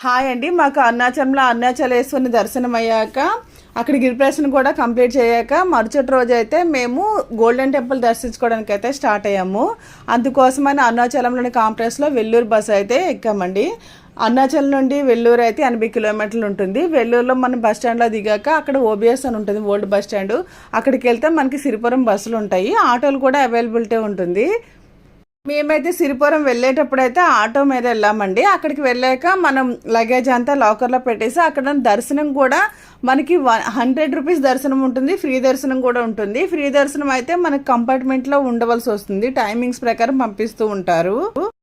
Hi అండి. మాకు అరుణాచలంలో అరుణాచలేశ్వరిని దర్శనం అయ్యాక అక్కడ గిరిప్రదర్శన కూడా కంప్లీట్ చేయాక మరుసటి రోజు అయితే మేము గోల్డెన్ టెంపుల్ దర్శించుకోవడానికి అయితే స్టార్ట్ అయ్యాము. అందుకోసమని అరుణాచలంలోని కాంప్లెక్స్లో వెల్లూరు బస్సు అయితే ఎక్కామండి. అరుణాచలం నుండి వెల్లూరు అయితే ఎనభై కిలోమీటర్లు ఉంటుంది. వెల్లూరులో మనం బస్ స్టాండ్లో దిగాక అక్కడ ఓబిఎస్ అని ఉంటుంది ఓల్డ్ బస్ స్టాండ్. అక్కడికి వెళ్తే మనకి సిరిపురం బస్సులు ఉంటాయి. ఆటోలు కూడా అవైలబిలిటీ ఉంటుంది. మేమైతే సిరిపురం వెళ్ళేటప్పుడు అయితే ఆటో మీద వెళ్ళామండి. అక్కడికి వెళ్ళాక మనం లగేజ్ అంతా లాకర్లో పెట్టేసి అక్కడ దర్శనం కూడా మనకి వన్ హండ్రెడ్ రూపీస్ దర్శనం ఉంటుంది ఫ్రీ దర్శనం కూడా ఉంటుంది. ఫ్రీ దర్శనం అయితే మనకి కంపార్ట్మెంట్లో ఉండవలసి వస్తుంది. టైమింగ్స్ ప్రకారం పంపిస్తూ ఉంటారు.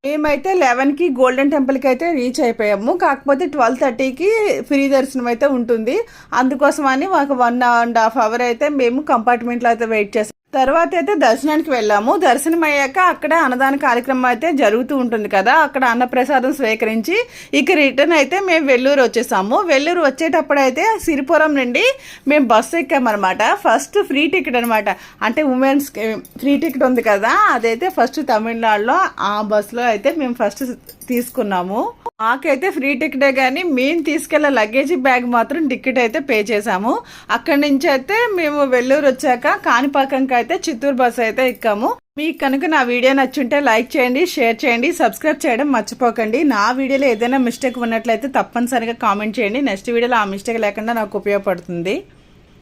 మేమైతే లెవెన్కి గోల్డెన్ టెంపుల్కి అయితే రీచ్ అయిపోయాము. కాకపోతే ట్వెల్వ్ థర్టీకి ఫ్రీ దర్శనం అయితే ఉంటుంది. అందుకోసమని ఒక వన్ అండ్ హాఫ్ అవర్ అయితే మేము కంపార్ట్మెంట్లో అయితే వెయిట్ చేస్తాం. తర్వాత అయితే దర్శనానికి వెళ్ళాము. దర్శనం అయ్యాక అక్కడ అన్నదాన కార్యక్రమం అయితే జరుగుతూ ఉంటుంది కదా. అక్కడ అన్నప్రసాదం స్వీకరించి ఇక రిటర్న్ అయితే మేము వెల్లూరు వచ్చేసాము. వెల్లూరు వచ్చేటప్పుడు అయితే సిరిపురం నుండి మేము బస్సు ఎక్కామన్నమాట. ఫస్ట్ ఫ్రీ టికెట్ అనమాట అంటే ఉమెన్స్ ఫ్రీ టికెట్ ఉంది కదా. అదైతే ఫస్ట్ తమిళనాడులో ఆ బస్సులో అయితే మేము ఫస్ట్ తీసుకున్నాము. మాకైతే ఫ్రీ టికెటే కానీ మేము తీసుకెళ్ళే లగేజ్ బ్యాగ్ మాత్రం టికెట్ అయితే పే చేసాము అక్కడి నుంచి అయితే మేము వెల్లూరు వచ్చాక కాణిపాకంకి అయితే చిత్తూరు బస్సు అయితే ఎక్కాము. మీకు కనుక నా వీడియో నచ్చుంటే లైక్ చేయండి షేర్ చేయండి సబ్స్క్రైబ్ చేయడం మర్చిపోకండి. నా వీడియోలో ఏదైనా మిస్టేక్ ఉన్నట్లయితే తప్పనిసరిగా కామెంట్ చేయండి. నెక్స్ట్ వీడియోలో ఆ మిస్టేక్ లేకుండా నాకు ఉపయోగపడుతుంది.